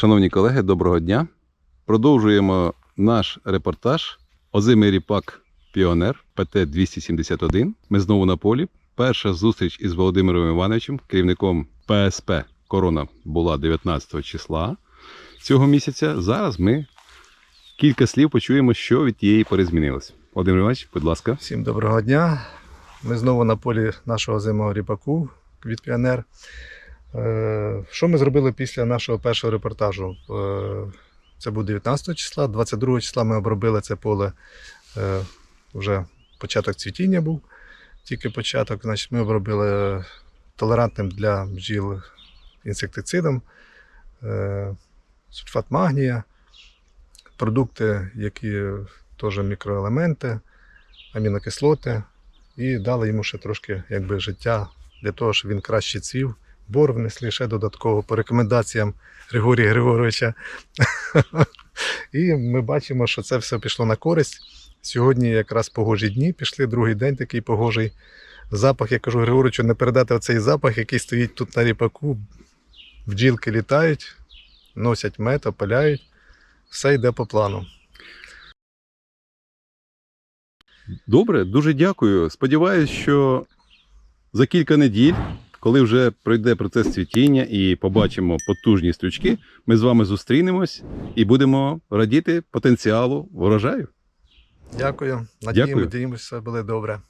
Шановні колеги, доброго дня. Продовжуємо наш репортаж Озимий ріпак Піонер ПТ-271. Ми знову на полі. Перша зустріч із Володимиром Івановичем, керівником ПСП Корона, була 19 числа цього місяця. Зараз ми кілька слів почуємо, що від тієї пори змінилось. Володимир Іванович, будь ласка. Всім доброго дня. Ми знову на полі нашого зимового ріпаку від Піонер. Е, Що ми зробили після нашого першого репортажу? Е, Це був 19 числа, 22 числа ми обробили це поле. е, Вже початок цвітіння був, тільки початок. Значить, ми обробили толерантним для бджіл інсектицидом, сульфат магнія, продукти, які теж мікроелементи амінокислоти і дали йому ще трошки якби, життя для того, щоб він краще цвів. Бор внесли ще додатково по рекомендаціям Григорія Григоровича. І ми бачимо, що це все пішло на користь. Сьогодні якраз погожі дні пішли, другий день такий погожий. Запах, я кажу Григоровичу, не передати оцей запах, який стоїть тут на ріпаку. Бджілки літають, носять мед, опаляють. Все йде по плану. Добре, дуже дякую. Сподіваюсь, що за кілька неділь, коли вже пройде процес цвітіння і побачимо потужні стрючки, ми з вами зустрінемось і будемо радіти потенціалу врожаю. Дякую. Надіємо, Дякую. надіємося, все буде добре.